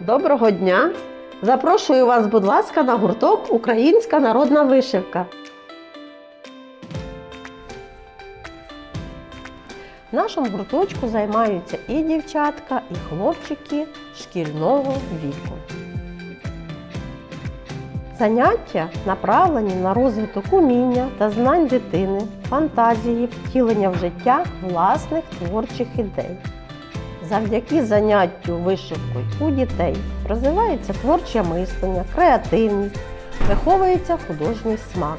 Доброго дня! Запрошую вас, будь ласка, на гурток Українська народна вишивка. В нашому гурточку займаються і дівчатка, і хлопчики шкільного віку. Заняття направлені на розвиток уміння та знань дитини, фантазії, втілення в життя власних творчих ідей. Завдяки заняттю вишивкою у дітей розвивається творче мислення, креативність, виховується художній смак.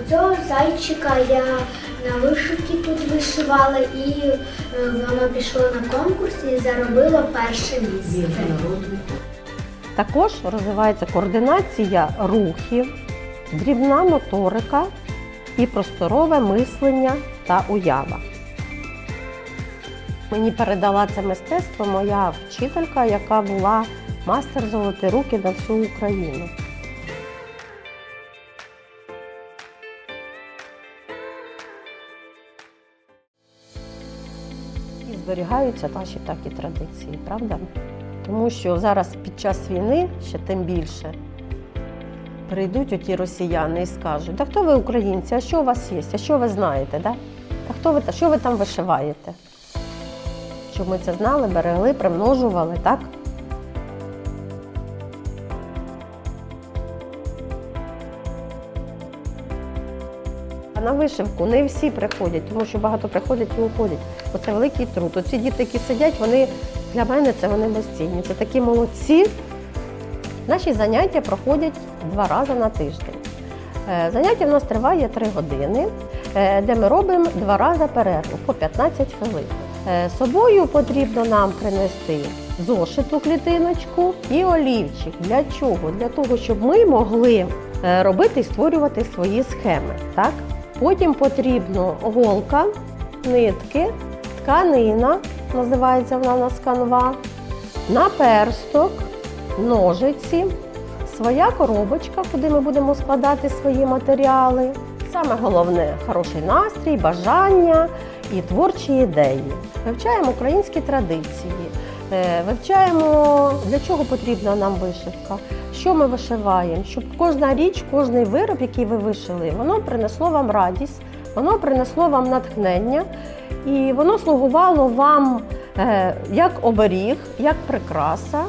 У цього зайчика я на вишивці тут вишивала і е, воно пішло на конкурс і заробило перше місце. Також розвивається координація рухів, дрібна моторика і просторове мислення та уява. Мені передала це мистецтво моя вчителька, яка була мастер золоті руки на всю Україну. І зберігаються наші такі традиції, правда? Тому що зараз під час війни ще тим більше прийдуть оті росіяни і скажуть, да хто ви українці, а що у вас є, а що ви знаєте, да? Та хто ви, що ви там вишиваєте? Щоб ми це знали, берегли, примножували, так? А на вишивку не всі приходять, тому що багато приходять і уходять. Оце великий труд. Оці діти, які сидять, вони для мене це вони безцінні. Це такі молодці. Наші заняття проходять два рази на тиждень. Е, Заняття в нас триває три години, е, де ми робимо два рази перерву по 15 хвилин. Е, собою потрібно нам принести зошиту клітиночку і олівчик. Для чого? Для того, щоб ми могли е, робити і створювати свої схеми. Так? Потім потрібно голка, нитки, тканина, називається вона у нас канва, наперсток, ножиці, своя коробочка, куди ми будемо складати свої матеріали. Саме головне хороший настрій, бажання і творчі ідеї. Вивчаємо українські традиції, е, вивчаємо, для чого потрібна нам вишивка, що ми вишиваємо, щоб кожна річ, кожний вироб, який ви вишили, воно принесло вам радість, воно принесло вам натхнення і воно слугувало вам е, як оберіг, як прикраса